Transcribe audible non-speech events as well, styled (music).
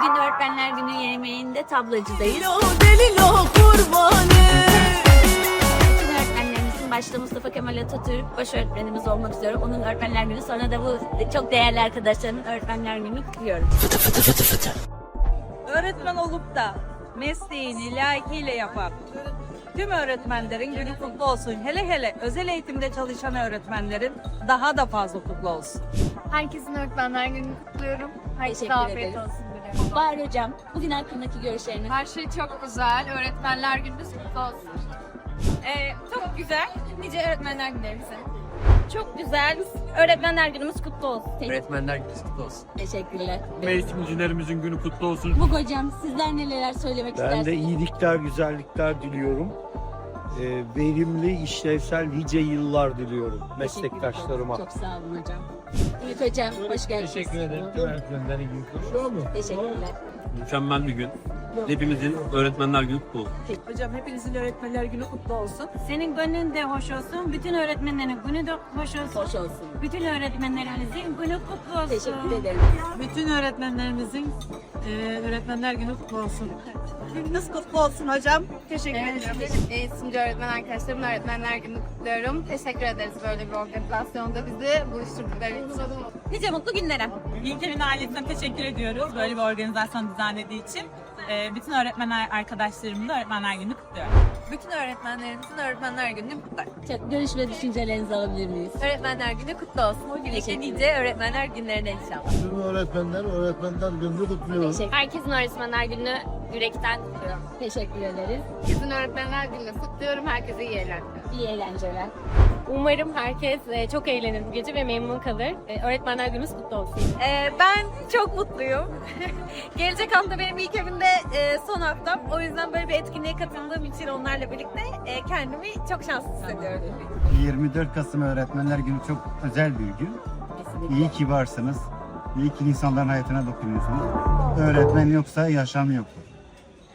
Bugün Öğretmenler Günü yemeğinde tablacıdayız. Delilo kurbanı Bütün öğretmenlerimizin başta Mustafa Kemal Atatürk baş öğretmenimiz olmak üzere onun öğretmenler günü sonra da bu çok değerli arkadaşlarımın öğretmenler günü kutluyorum. öğretmen olup da mesleğini layıkıyla yapan tüm öğretmenlerin günü kutlu olsun. Hele hele özel eğitimde çalışan öğretmenlerin daha da fazla kutlu olsun. Herkesin öğretmenler gününü kutluyorum. Herkese Teşekkür afiyet ederiz. olsun. Bahar Hocam, bugün hakkındaki görüşleriniz. Her şey çok güzel. Öğretmenler gününüz kutlu olsun. Ee, çok güzel. Nice öğretmenler günlerimize. Çok güzel. Öğretmenler günümüz kutlu olsun. Öğretmenler günü kutlu olsun. Teşekkürler. Eğitimcilerimizin günü kutlu olsun. Bug Hocam, sizler neler söylemek Ben istersiniz? de iyilikler, güzellikler diliyorum. Ee, verimli, işlevsel nice yıllar diliyorum meslektaşlarıma. Çok sağ olun hocam. Ümit Hocam, hoş geldiniz. Teşekkür ederim. Öğretmenlerin günü kutlu. Teşekkürler. Mükemmel bir gün. Hepimizin öğretmenler günü kutlu olsun. Hocam hepinizin öğretmenler günü kutlu olsun. Senin gönlün de hoş olsun. Bütün öğretmenlerin günü de hoş olsun. Hoş olsun. Bütün öğretmenlerimizin günü kutlu olsun. Teşekkür ederim. Bütün öğretmenlerimizin e, öğretmenler günü kutlu olsun. Gününüz kutlu olsun hocam. Teşekkür ederim. Ee, Simge öğretmen arkadaşlarımın öğretmenler gününü kutluyorum. Teşekkür ederiz böyle bir organizasyonda bizi buluşturdukları için. Nice mutlu günlere. İlker'in ailesine teşekkür ediyoruz böyle bir organizasyon düzenlediği için. Ee, bütün öğretmen arkadaşlarımın da öğretmenler günü kutluyorum. Bütün öğretmenlerimizin öğretmenler gününü kutlarım. Çok görüş ve düşüncelerinizi alabilir miyiz? Öğretmenler günü kutlu olsun. Birlikte nice öğretmenler günlerine inşallah. Tüm öğretmenler öğretmenler gününü kutluyoruz. Teşekkür, Herkesin öğretmenler günü yürekten kutluyorum. teşekkür ederiz. Herkesin öğretmenler gününü kutluyorum. Herkese iyi eğlenceler. İyi eğlenceler. Umarım herkes e, çok eğlenir bu gece ve memnun kalır. E, Öğretmenler gününüz kutlu olsun. Ee, ben çok mutluyum. (laughs) Gelecek hafta benim ilk evimde e, son haftam. O yüzden böyle bir etkinliğe katıldığım için onlarla birlikte e, kendimi çok şanslı hissediyorum. 24 Kasım Öğretmenler Günü çok özel bir gün. Kesinlikle. İyi ki varsınız. İyi ki insanların hayatına dokunuyorsunuz. Öğretmen yoksa yaşam yoktur.